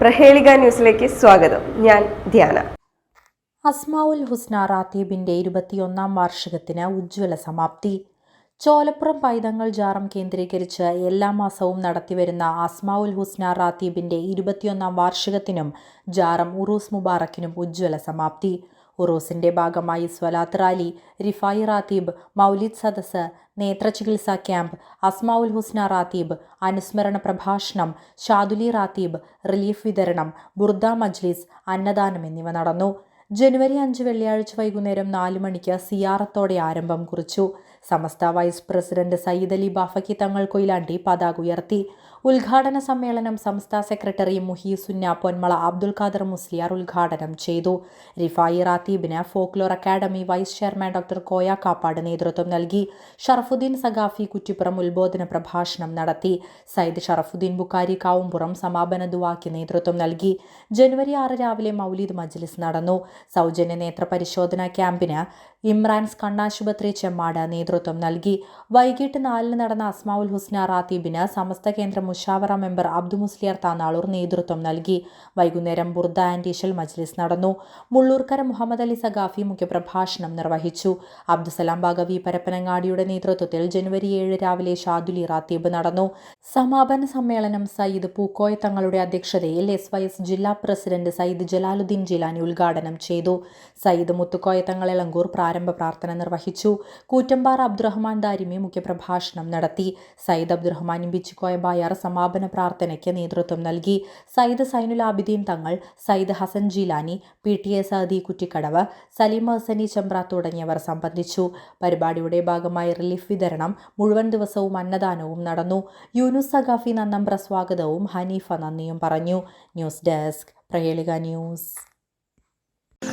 പ്രഹേളിക ന്യൂസിലേക്ക് സ്വാഗതം. ഞാൻ ധ്യാന. അസ്മാവുൽ ഹുസ്ന റാത്തീബിന്റെ ഇരുപത്തിയൊന്നാം വാർഷികത്തിന് ഉജ്ജ്വല സമാപ്തി. ചോലപ്പുറം പൈതങ്ങൾ ജാറം കേന്ദ്രീകരിച്ച് എല്ലാ മാസവും നടത്തിവരുന്ന അസ്മാവുൽ ഹുസ്ന റാത്തീബിന്റെ ഇരുപത്തിയൊന്നാം വാർഷികത്തിനും ജാറം ഉറൂസ് മുബാറക്കിനും ഉജ്ജ്വല സമാപ്തി. ഉറൂസിന്റെ ഭാഗമായി സ്വലാത്ത് റാലി റിഫായി റാത്തീബ് മൗലിദ് സദസ് നേത്രചികിത്സാ ക്യാമ്പ് അസ്മാ ഉൽ ഹുസ്ന റാത്തീബ് അനുസ്മരണ പ്രഭാഷണം ഷാദുലി റാത്തീബ് റിലീഫ് വിതരണം ബുർദ മജ്ലിസ് അന്നദാനം എന്നിവ നടന്നു. ജനുവരി അഞ്ച് വെള്ളിയാഴ്ച വൈകുന്നേരം നാല് മണിക്ക് സിയാറത്തോടെ ആരംഭം കുറിച്ചു. സമസ്ത വൈസ് പ്രസിഡന്റ് സയ്യിദ് അലി ബാഫക്കി തങ്ങൾ കൊയിലാണ്ടി പതാക ഉയർത്തി. ഉദ്ഘാടന സമ്മേളനം സംസ്ഥാന സെക്രട്ടറി മുഹീസുന്ന പൊന്മള അബ്ദുൽ ഖാദർ മുസ്ലിയാർ ഉദ്ഘാടനം ചെയ്തു. Rifai റാത്തീബിന് folklore academy vice chairman doctor Koya Kappad നേതൃത്വം നൽകി. ഷറഫുദ്ദീൻ സഖാഫി കുറ്റിപ്പുറം ഉത്ബോധന പ്രഭാഷണം നടത്തി. സയ്യിദ് ഷറഫുദ്ദീൻ ബുക്കാരി കാവുംപുറം സമാപന ദുവാക്ക് നേതൃത്വം നൽകി. ജനുവരി ആറ് രാവിലെ മൗലീദ് മജ്ലിസ് നടന്നു. സൗജന്യ നേത്ര പരിശോധനാ ക്യാമ്പിന് ഇമ്രാൻസ് കണ്ണാശുപത്രി ചെമ്മാട് നേതൃത്വം നൽകി. വൈകിട്ട് നാലിന് നടന്ന അസ്മാവുൽ ഹുസ്ന റാത്തീബിന് സമസ്ത കേന്ദ്ര മുഷാവറ മെമ്പർ അബ്ദു മുസ്ലിയാർ താനാളൂർ നേതൃത്വം നൽകി. വൈകുന്നേരം ബുർദ ആൻഡ് മജ്ലിസ് നടന്നു. മുള്ളൂർക്കര മുഹമ്മദ് അലി സഖാഫി മുഖ്യപ്രഭാഷണം നിർവഹിച്ചു. അബ്ദുസലാം ബാഗവി പരപ്പനങ്ങാടിയുടെ നേതൃത്വത്തിൽ ജനുവരി ഏഴ് രാവിലെ ഷാദുലി റാത്തീബ് നടന്നു. സമാപന സമ്മേളനം സയ്യിദ് പൂക്കോയ തങ്ങളുടെ അധ്യക്ഷതയിൽ എസ് വൈ എസ് ജില്ലാ പ്രസിഡന്റ് സയ്യിദ് ജലാലുദ്ദീൻ ജിലാനി ഉദ്ഘാടനം ചെയ്തു. സയ്യിദ് മുത്തുക്കോയ തങ്ങൾ എളങ്കൂർ പ്രാരംഭ പ്രാർത്ഥന നിർവഹിച്ചു. കൂറ്റമ്പാർ അബ്ദുറഹ്മാൻ ദാരിമി മുഖ്യപ്രഭാഷണം നടത്തി. സയ്യിദ് അബ്ദുറഹ്മാൻ ബിച്ചിക്കോയ ബായാർ സമാപന പ്രാർത്ഥനയ്ക്ക് നേതൃത്വം നൽകി. Sayyid Zainul Abideen Thangal Sayyid Hasan Jeelani P T A Saadi Kuttikkadavu Saleem Hasani Chembra തുടങ്ങിയവർ സംബന്ധിച്ചു. പരിപാടിയുടെ ഭാഗമായി റിലീഫ് വിതരണം മുഴുവൻ ദിവസവും അന്നദാനവും നടന്നു. യൂനുസ് സഖാഫി നന്നമ്പ്ര സ്വാഗതവും ഹനീഫ നന്ദിയും പറഞ്ഞു. News desk Prahelika news.